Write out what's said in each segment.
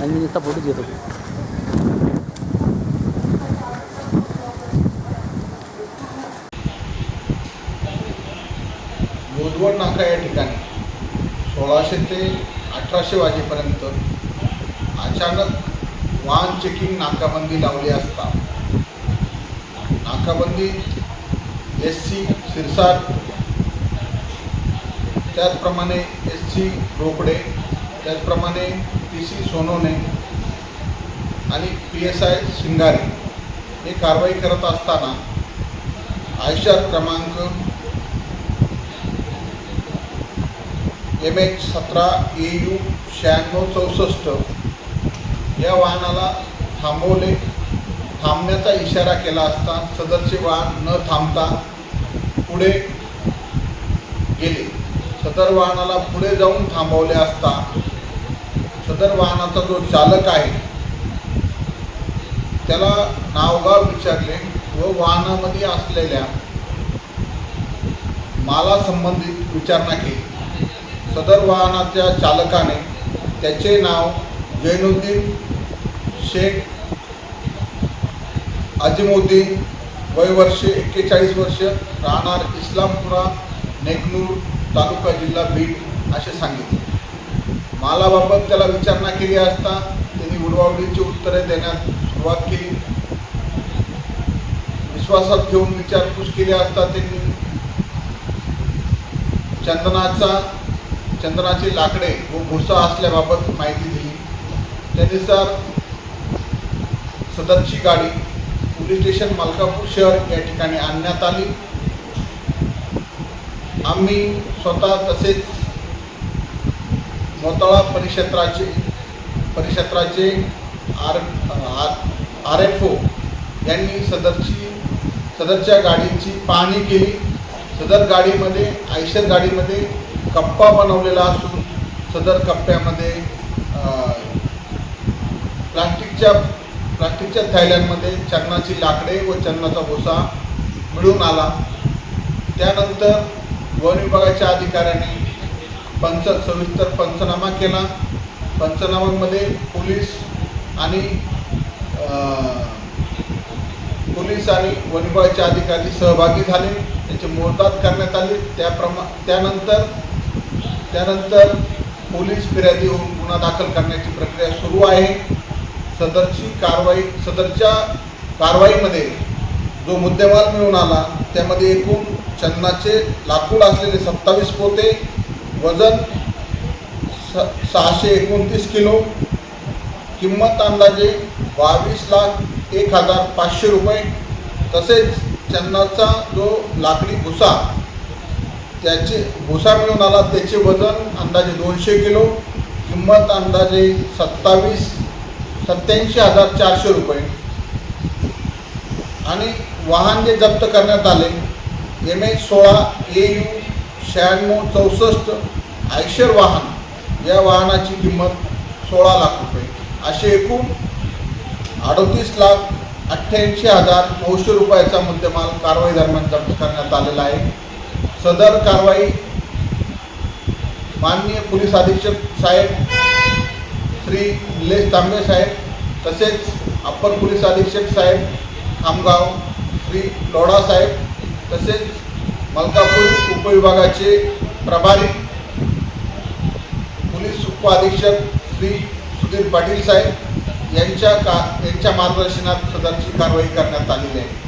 आणि मी नुसता फोटो घेत. होतो नाका या ठिकाणी. सोळाशे ते अठराशे वाजेपर्यंत अचानक वाहन चेकिंग नाकाबंदी लावली असता. नाकाबंदी एस सी शिरसाट त्याचप्रमाणे एस सी रोकडे त्याचप्रमाणे पी सी सोनोने आणि पी एस आय शिंगारे हे कारवाई करत असताना आयशर क्रमांक एम एच सतरा ए यू शहाण्णव चौसष्ट या वाहनाला थांबवले थांबण्याचा इशारा केला असता सदरचे वाहन न थांबता पुढे गेले. सदर वाहनाला पुढे जाऊन थांबवले असता सदर वाहनाचा जो चालक आहे त्याला नावगाव विचारले व वाहनामध्ये असलेल्या माला संबंधित विचारणा केली. सदर वाहनाच्या चालकाने त्याचे नाव जैनुद्दीन शेख अजिमुद्दीन वय वर्ष एक्केचाळीस वर्ष राहणार इस्लामपुरा नेकनूर तालुका जिल्हा बीड असे सांगितले. मालाबाबत त्याला विचारणा केली असता त्यांनी उडवाउडीची उत्तरे देण्यास सुरुवात केली. विश्वासात घेऊन विचारपूस केली असता त्यांनी चंदनाचा चंदनाची लाकडे व भुसा असल्याबाबत माहिती दिली. त्यानुसार सदरची गाडी पोलीस स्टेशन मलकापूर शहर या ठिकाणी आणण्यात आली. आम्ही स्वतः तसेच मोताळा परिक्षेत्राचे परिक्षेत्राचे आर आर एफ ओ यांनी सदरची सदरच्या गाडीची पाहणी केली. सदर गाडीमध्ये आयशर गाडीमध्ये कप्पा बनवलेला असून सदर कप्प्यामध्ये प्लास्टिकच्या प्लास्टिकच्या थैल्यांमध्ये चन्नाची लाकडे व चन्नाचा भुसा मिळून आला. त्यानंतर वन विभागाच्या अधिकाऱ्यांनी पंच सविस्तर पंचनामा केला. पंचनामामध्ये पोलीस आणि पोलीस आणि वनविभागाचे अधिकारी सहभागी झाले. त्याचे मोहतात करण्यात आले. त्याप्रमा त्यानंतर त्यानंतर पोलीस फिर्यादी होऊन गुन्हा दाखल करण्याची प्रक्रिया सुरू आहे. सदरची कारवाई सदरच्या कारवाईमध्ये जो मुद्देमाल मिळून आला त्यामध्ये एकूण चन्नाचे लाकूड असलेले सत्तावीस पोते वजन स सहाशे एकोणतीस किलो किंमत अंदाजे बावीस लाख एक हजार पाचशे रुपये. तसेच चन्नाचा जो लाकडी भुसा त्याचे भुसा मिळून आला त्याचे वजन अंदाजे दोनशे किलो किंमत अंदाजे सत्तावीस सत्याऐंशी हजार चारशे रुपये. आणि वाहन जे जप्त करण्यात आले एम एच सोळा ए यू शहाण्णव चौसष्ट आयशर वाहन या वाहनाची किंमत सोळा लाख रुपये. असे एकूण अडतीस लाख अठ्ठ्याऐंशी हजार नऊशे रुपयाचा मुद्देमाल कारवाई दरम्यान जप्त करण्यात आलेला आहे. सदर कारवाई माननीय पोलीस अधीक्षक साहेब श्री निलेश तांबे साहेब तसेच अप्पर पोलीस अधीक्षक साहेब खामगाव श्री लोढा साहेब तसेच मलकापूर उपविभागाचे प्रभारी पोलीस उप अधीक्षक श्री सुधीर पाटील साहेब यांच्या का यांच्या मार्गदर्शनात सदरची कारवाई करण्यात आलेली आहे.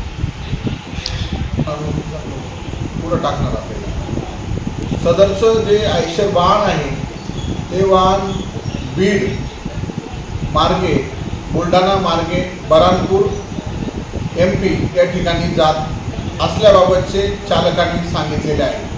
पुढं टाकणार आपल्याला सदरचं जे आयशर वाहन आहे ते वाहन बीड मार्गे बुलढाणा मार्गे बरानपूर एम पी या ठिकाणी जात असल्याबाबतचे चालकांनी सांगितलेले आहे.